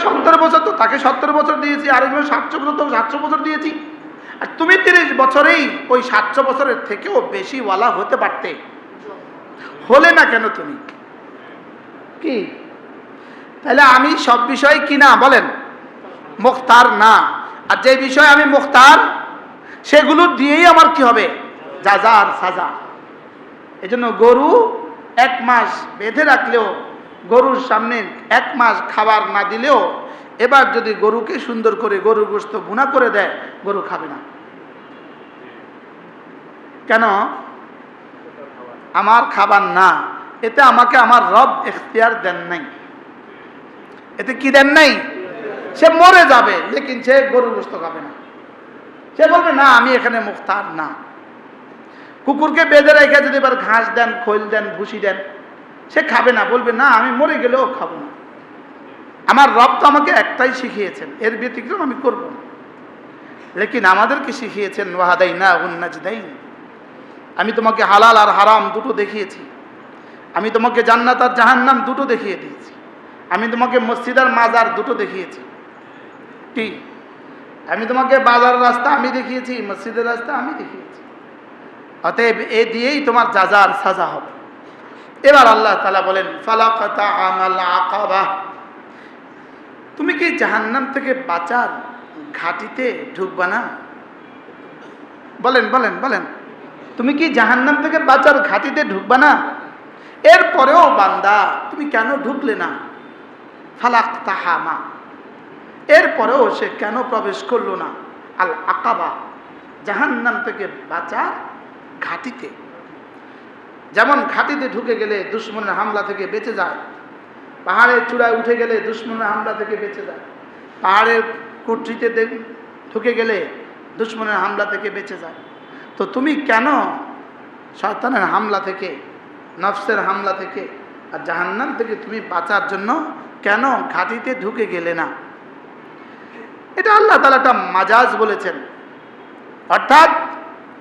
সত্তর বছর তো, তাকে সত্তর বছর দিয়েছি আরেকজন সাতশো বছর তো, সাতশো বছর দিয়েছি। আর তুমি তিরিশ বছরেই ওই সাতশো বছরের থেকেও বেশি ওয়ালা হতে পারতে। হলে না কেন তুমি? কি? তাহলে আমি সব বিষয় কি না, বলেন? মুখতার না। আর যে বিষয় আমি মুখতার, সেগুলো দিয়েই আমার কি হবে? যাজা আর সাজা। এই জন্য গরু এক মাস বেঁধে রাখলেও গরুর সামনে এক মাস খাবার না দিলেও এবার যদি গরুকে সুন্দর করে গরুর গোস্ত ভুনা করে দেয়, গরু খাবে না। কেন? আমার খাবার না। এতে আমাকে আমার রব এখতিয়ার দেন নাই। এতে কি দেন নাই? সে মরে যাবে, লেকিন সে গরুর গোস্ত খাবে না। সে বলবে, না, আমি এখানে মুখতার না। কুকুরকে বেঁধে রেখে যদি এবার ঘাস দেন, খৈল দেন, ভুসি দেন সে খাবে না, বলবে, না, আমি মরে গেলেও খাব না। আমার রব তো আমাকে একটাই শিখিয়েছেন, এর ব্যতিক্রম আমি করব না। লেকিন আমাদেরকে শিখিয়েছেন ওয়াহাদাই না উন্নাজ দেই আমি তোমাকে হালাল আর হারাম দুটো দেখিয়েছি। আমি তোমাকে জান্নাত আর জাহান্নাম দুটো দেখিয়ে দিয়েছি। আমি তোমাকে মসজিদ আর মাজার দুটো দেখিয়েছি। কি আমি তোমাকে বাজার রাস্তা আমি দেখিয়েছি, মসজিদের রাস্তা আমি দেখিয়েছি। অতএব এ দিয়েই তোমার যাজার সাজা হবে। এবার আল্লাহ তালা বলেন তুমি কি জাহান্নাম থেকে বাঁচার ঘাটিতে ঢুকবা না? বলেন বলেন বলেন। তুমি কি জাহান্নাম থেকে বাঁচার ঘাটিতে ঢুকবা না? এরপরেও বান্দা, তুমি কেন ঢুকলে না? ফালাক তাহামা এরপরেও সে কেন প্রবেশ করল না? আল আকাবা। জাহান্নাম থেকে বাঁচার ঘাটিতে। যেমন ঘাটিতে ঢুকে গেলে দুশ্মনের হামলা থেকে বেঁচে যায়, পাহাড়ের চূড়ায় উঠে গেলে দুশ্মনের হামলা থেকে বেঁচে যায়, পাহাড়ের দে- ঢুকে গেলে দুশ্মনের হামলা থেকে বেঁচে যায়। তো তুমি কেন শয়তানের হামলা থেকে, নফসের হামলা থেকে আর জাহান্নাম থেকে তুমি বাঁচার জন্য কেন ঘাটিতে ঢুকে গেলে না? এটা আল্লাহ তালা একটা মাজাজ বলেছেন। অর্থাৎ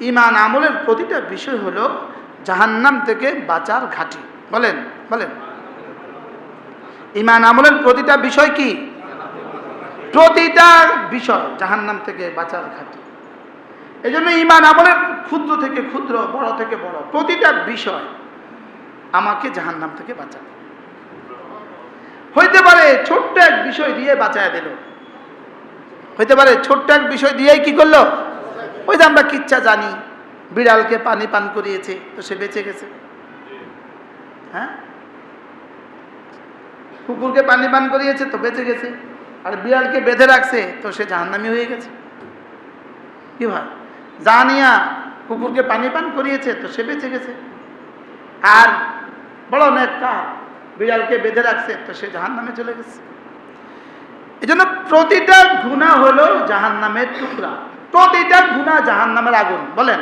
ইমান আমলের প্রতিটা বিষয় হলো জাহান্নাম থেকে বাঁচার ঘাটি। বলেন বলেন। ইমান আমলের প্রতিটা বিষয় কি? প্রতিটা বিষয় জাহান্নাম থেকে বাঁচার ঘাটি। এই জন্য ইমান আমলের ক্ষুদ্র থেকে ক্ষুদ্র, বড় থেকে বড়, প্রতিটা বিষয় আমাকে জাহান্নাম থেকে বাঁচাবে। হইতে পারে ছোট্ট এক বিষয় দিয়ে বাঁচায় দিল। হইতে পারে ছোট্ট এক বিষয় দিয়েই কি করল? ওই যে আমরা কিচ্ছা জানি বিড়ালকে পানি পান করিয়েছে, তো সে বেঁচে গেছে। হ্যাঁ? কুকুরকে পানি পান করিয়েছে, তো বেঁচে গেছে। আর বিড়ালকে বেঁধে রাখছে, তো সে জাহান্নামি হয়ে গেছে। কি ভাই? জানিয়া কুকুরকে পানি পান করিয়েছে, তো সে বেঁচে গেছে। আর বড় নেতা বিড়ালকে বেঁধে রাখছে, তো সে জাহান নামে চলে গেছে। এই জন্য প্রতিটা গুণা হলো জাহান নামের টুকরা। প্রতিটা গুণা জাহান নামের আগুন, বলেন।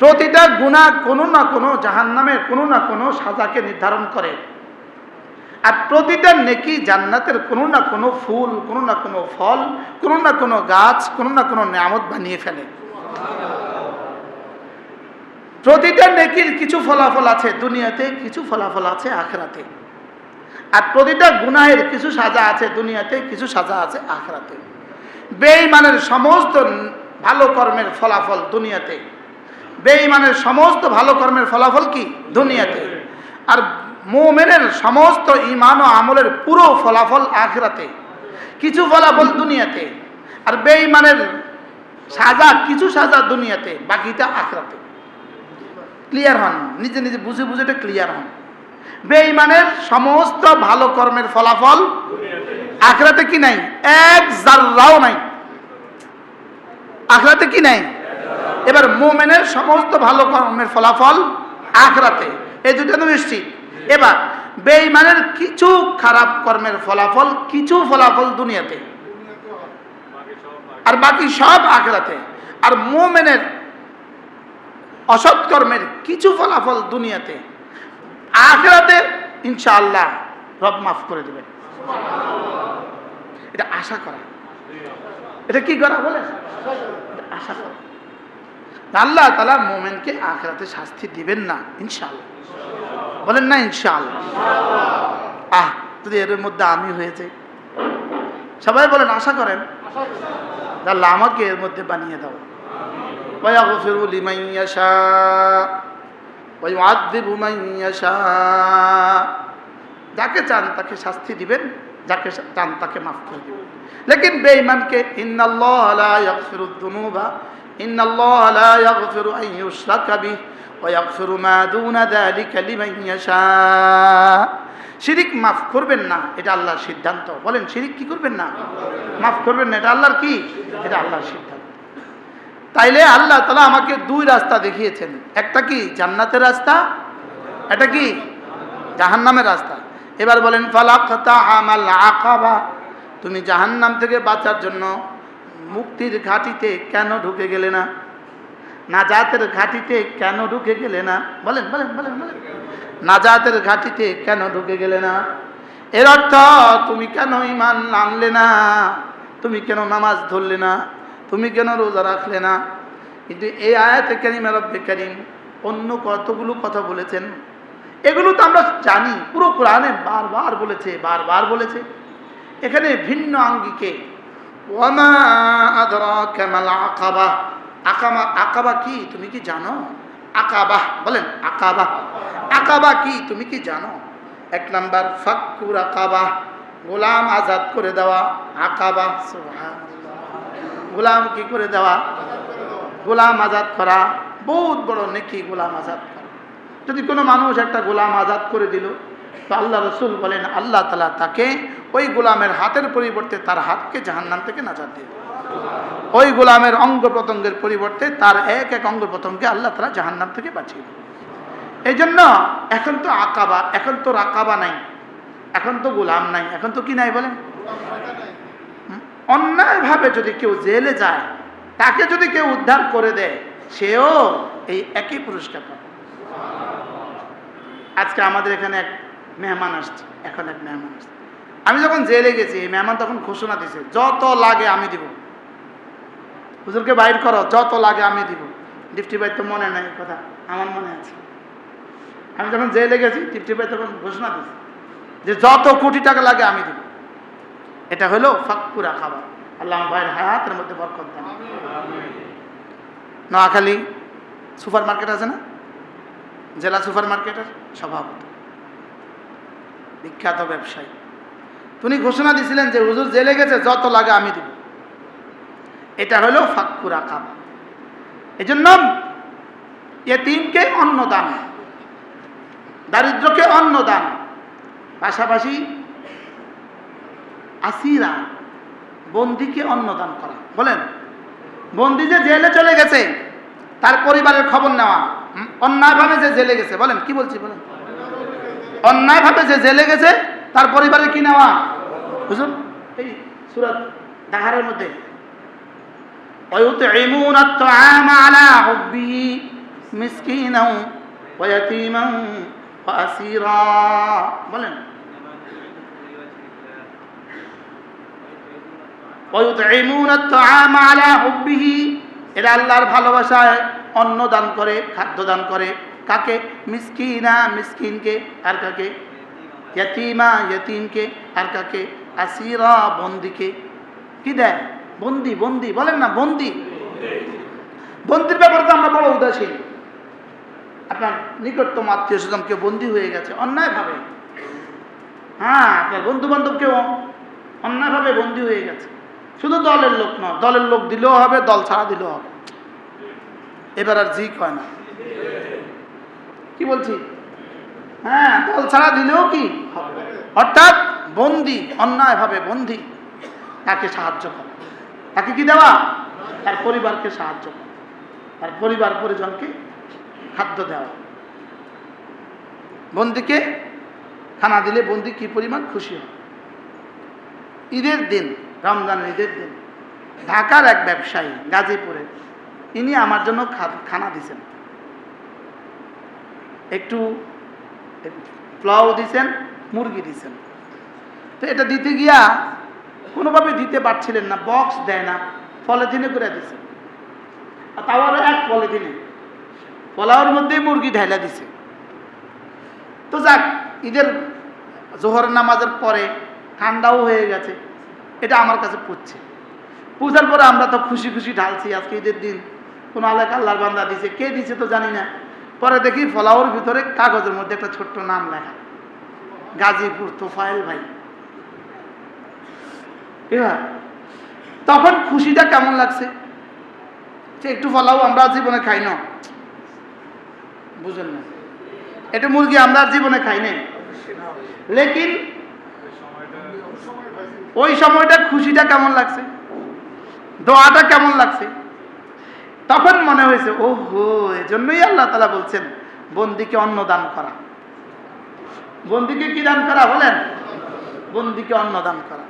প্রতিটা গুণা কোনো না কোনো জাহান নামের কোনো না কোনো সাজাকে নির্ধারণ করে। আর প্রতিটা নেকি জান্নাতের কোনো না কোনো ফুল, কোনো না কোনো ফল, কোনো না কোনো গাছ, কোনো না কোনো নিয়ামত বানিয়ে ফেলে। প্রতিটা নেকির কিছু ফলাফল আছে দুনিয়াতে, কিছু ফলাফল আছে আখরাতে। আর প্রতিটা গুনাহের কিছু সাজা আছে দুনিয়াতে, কিছু সাজা আছে আখরাতে। বেঈমানের সমস্ত ভালো কর্মের ফলাফল দুনিয়াতে। বেঈমানের সমস্ত ভালো কর্মের ফলাফল কি? দুনিয়াতে। আর মোমেনের সমস্ত ইমান ও আমলের পুরো ফলাফল আখরাতে। কিছু ফলাফল দুনিয়াতে। আর বেঈমানের সাজা, কিছু সাজা দুনিয়াতে, বাকিটা আখরাতে। ক্লিয়ার হন? নিজে নিজে বুঝে বুঝে এটা ক্লিয়ার হন। বেঈমানের সমস্ত ভালো কর্মের ফলাফল আখরাতে কি নাই? এক জাররাও নাই। আখরাতে কি নাই? এবার মোমেনের সমস্ত ভালো কর্মের ফলাফল আখরাতে। এই দুটো তো নিশ্চিত। এবার, বেঈমানের কিছু খারাপ কর্মের ফলাফল, কিছু ফলাফল দুনিয়াতে। আর বাকি সব আখরাতে। আর মোমেনের অসৎ কর্মের কিছু ফলাফল দুনিয়াতে। আখেরাতে ইনশাআল্লাহ রব মাফ করে দেবে এটা আশা করা। এটা কি করা বলে আশা করা। আল্লাহ তালা মোমেনকে আখেরাতে শাস্তি দিবেন না ইনশাআল্লাহ বলেন না ইনশাআল্লাহ আহ যদি এর মধ্যে আমি হয়েছে সবাই বলেন আশা করেন আল্লাহ আমাকে এর মধ্যে বানিয়ে দাও ويغفر لمن يشاء ويعذب من يشاء যাকে চান তাকে শাস্তি দিবেন যাকে চান তাকে মাফ করে দিবেন লেকিন বেঈমানকে ইন্নাল্লাহ লা ইয়াগফিরুদ দুনুবা ইন্নাল্লাহ লা ইয়াগফিরু আন ইউশরাকা বিহি ওয়া ইয়াগফিরু মা দুনা যালিকা লিমান ইয়াশা। শিরিক মাফ করবেন না, এটা আল্লাহর সিদ্ধান্ত। বলেন, শিরিক কি করবেন না? মাফ করবেন না, এটা আল্লাহর কি? এটা আল্লাহর সিদ্ধান্ত। তাইলে আল্লাহ তালা আমাকে দুই রাস্তা দেখিয়েছেন। একটা কি? জান্নাতের রাস্তা এটা কি? জাহান্নামের রাস্তা। এবার বলেন ফালাক্তা আমাল আকাবা। তুমি জাহান্নাম থেকে বাঁচার জন্য মুক্তির ঘাটিতে কেন ঢুকে গেলে না? নাজাতের ঘাটিতে কেন ঢুকে গেলে না? বলেন বলেন বলেন বলেন। নাজাতের ঘাটিতে কেন ঢুকে গেলে না? এর অর্থ, তুমি কেন ইমান আনলে না? তুমি কেন নামাজ ধরলে না? তুমি কেন রোজা রাখলে না? কিন্তু এই আয়াতে কারিমা রব্বে কারিম অন্য কতগুলো কথা বলেছেন? এগুলো তো আমরা জানি, পুরো কোরআনে বারবার বলেছে বারবার বলেছে। এখানে ভিন্ন আঙ্গিকে ওয়ামা আকাবা। কি? তুমি কি জানো? বলেন আকাবা কি? তুমি কি জানো? এক নাম্বার, ফাক্কুর আকাবা। গোলাম আজাদ করে দেওয়া আকাবা, সুবহানাল্লাহ। গোলাম কি করে দেওয়া? গোলাম আজাদ করা। বহুত বড় নেকি গোলাম আজাদ করা। যদি কোনো মানুষ একটা গোলাম আজাদ করে দিল তো আল্লাহ রসুল বলেন, আল্লাহ তালা তাকে ওই গোলামের হাতের পরিবর্তে তার হাতকে জাহান্নাম থেকে নাজাদ দিয়ে। ওই গোলামের অঙ্গ প্রত্যঙ্গের পরিবর্তে তার এক এক অঙ্গ প্রত্যঙ্গকে আল্লাহ তালা জাহান্নাম থেকে বাঁচিয়ে এই জন্য এখন তো আকাবা, এখন তো রাকাবা নাই, এখন তো গোলাম নাই, এখন তো কি নাই বলেন? অন্যায়ভাবে যদি কেউ জেলে যায়, তাকে যদি কেউ উদ্ধার করে দেয়, সেও এই একই পুরস্কার পাবে আজকে আমাদের এখানে এক মেহমান আসছে, এখন এক মেহমান আসছে। আমি যখন জেলে গেছি, এই মেহমান তখন ঘোষণা দিছে, যত লাগে আমি দিব। হুজুরকে বাইর করো, যত লাগে আমি দিব। ডিপটি ভাই তো মনে নাই কথা আমার মনে আছে। আমি যখন জেলে গেছি ডিপটি ভাই তখন ঘোষণা দিছে যে, যত কোটি টাকা লাগে আমি দিব। এটা হলো ফাক্কুরা খাবার। আল্লাহ ভাইয়ের হায়াতের মধ্যে বরকত দেন। নোয়াখালী সুপার মার্কেট আছে না? জেলা সুপার মার্কেটের সভাপতি। বিখ্যাত ব্যবসায়ী। তিনি ঘোষণা দিয়েছিলেন যে, হুজুর, জেলে গেছে, যত লাগে আমি দিব। এটা হলো ফাক্কুরা খাবা এই জন্য এতিমকে অন্নদান দারিদ্রকে অন্নদান পাশাপাশি আসিরা, বন্দিকে অন্নদান করা। বলেন, বন্দি যে জেলে চলে গেছে, তার পরিবারের খবর নেওয়া? অন্যায়ভাবে যে জেলে গেছে, বলেন, কি বলছি বলেন? অন্যায়ভাবে যে জেলে গেছে তার পরিবারের কি নেওয়া বুঝুন এই সুরত দাহারের মধ্যে ويطعمون الطعام على حبه مسكينا ويتيما وأسيرا বলেন ويطعمون الطعام على حبه এরা আল্লাহর ভালোবাসায় অন্ন দান করে খাদ্য দান করে কাকে? মিসকিনা, মিসকিনকে, আর কাকে? ইয়তিমা, ইয়তিমকে, আর কাকে? আসিরা, বন্দিকে। কি দেয়? বন্দি বন্দি, বলেন না, বন্দি। বন্দির ব্যাপারে তো আমরা বড় উদাসীন। আপনার নিকটতম আত্মীয় স্বজন কেউ বন্দি হয়ে গেছে, অন্যায়ভাবে। হ্যাঁ আপনার বন্ধু বান্ধব কেউ অন্যায়ভাবে বন্দি হয়ে গেছে। শুধু দলের লোক নয়, দলের লোক দিলেও হবে, দল ছাড়া দিলেও হবে। এবার আর জি কয় না। কি বলছি? হ্যাঁ দল ছাড়া দিলেও কি অর্থাৎ বন্দি, অন্যায়ভাবে বন্দি, তাকে সাহায্য করা। তাকে কি দেওয়া? তার পরিবারকে সাহায্য করা। তার পরিবার পরিজনকে খাদ্য দেওয়া। বন্দিকে খানা দিলে বন্দি কি পরিমাণ খুশি হয়? ঈদের দিন, রমজানের ঈদের দিন, ঢাকার এক ব্যবসায়ী গাজীপুরে, ইনি আমার জন্য খানা দিছেন একটু পোলাও দিছেন, মুরগি দিছেন। তো এটা দিতে গিয়া কোনোভাবে দিতে পারছিলেন না বক্স দেয় না, পলিথিনে করে দিছে। আর তাও আরও এক পলিথিনে। পোলাওর মধ্যেই মুরগি ঢাইলা দিছে। তো যাক, ঈদের জোহর নামাজের পরে ঠান্ডাও হয়ে গেছে। এটা আমার কাছে পুচ্ছে পূজার পরে আমরা তো খুশি খুশি ঢালছি, আজকে ঈদের দিন। কোনো আলেক আল্লাহর বান্দা দিছে। কে দিছে তো জানি না। পরে দেখি ফলাওয়ার ভিতরে কাগজের মধ্যে একটা ছোট্ট নাম লেখা। গাজীপুর তোফায়েল ভাই। এবার, তখন খুশিটা কেমন লাগছে? সে একটু ফলাও আমরা জীবনে খাই না। বুঝেন না? এটা মুরগি আমরা জীবনে খাই না। লেকিন ওই সময়টা খুশিটা কেমন লাগছে? দোয়াটা কেমন লাগছে? তখন মনে হয়েছে ও হো এজন্যই আল্লাহ তালা বলছেন, বন্দিকে অন্ন দান করা। বন্দিকে কি দান করা বলেন? বন্দিকে অন্ন দান করা।